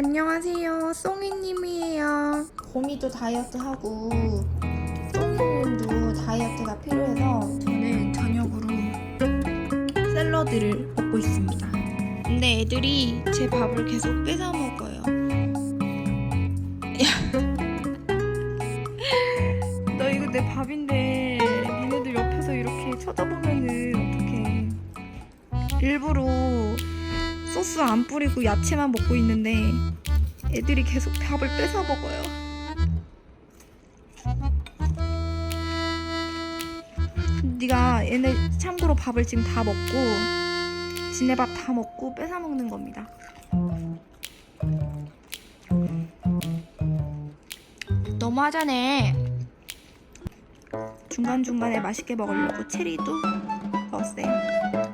안녕하세요. 송이님이에요. 곰이도 다이어트하고 송이님도 다이어트가 필요해서 저는 저녁으로 샐러드를 먹고 있습니다. 근데 애들이 제 밥을 계속 뺏어 먹어요. 야. 너 이거 내 밥인데 니네들 옆에서 이렇게 쳐다보면은 어떡해. 일부러 소스 안 뿌리고 야채만 먹고 있는데 애들이 계속 밥을 뺏어 먹어요. 네가 얘네 참고로 밥을 지금 다 먹고 지네 밥 다 먹고 뺏어 먹는 겁니다. 너무 하자네. 중간 중간에 맛있게 먹으려고 체리도 넣었어요.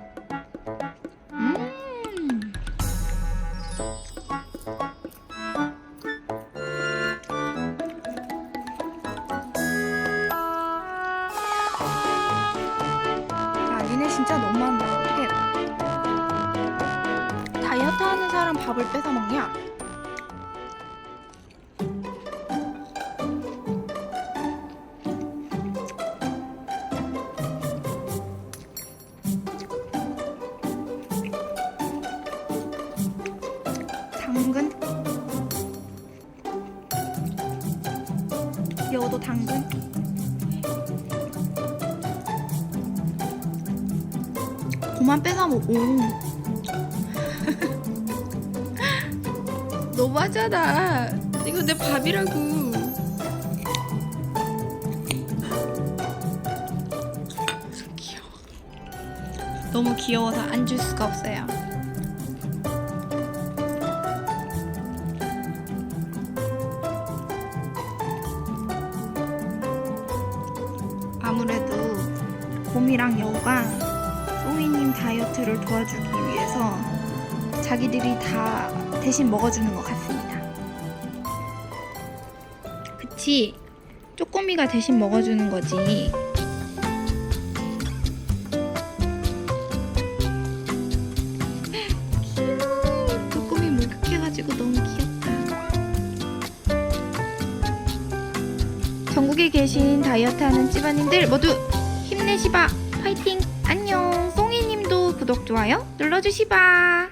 진짜 너무한다. 어떻게 다이어트 하는 사람 밥을 뺏어 먹냐? 당근 여도 당근 그만 뺏어 먹어 너무하잖아. 이거 내 밥이라고. 너무 귀여워서 안 줄 수가 없어요. 아무래도 곰이랑 여우가 송이님 다이어트를 도와주기 위해서 자기들이 다 대신 먹어주는 것 같습니다. 그치? 쪼꼬미가 대신 먹어주는 거지. 쪼꼬미 목욕해가지고 너무 귀엽다. 전국에 계신 다이어트 하는 찌바님들 모두 힘내시바 파이팅 좋아요 눌러주시바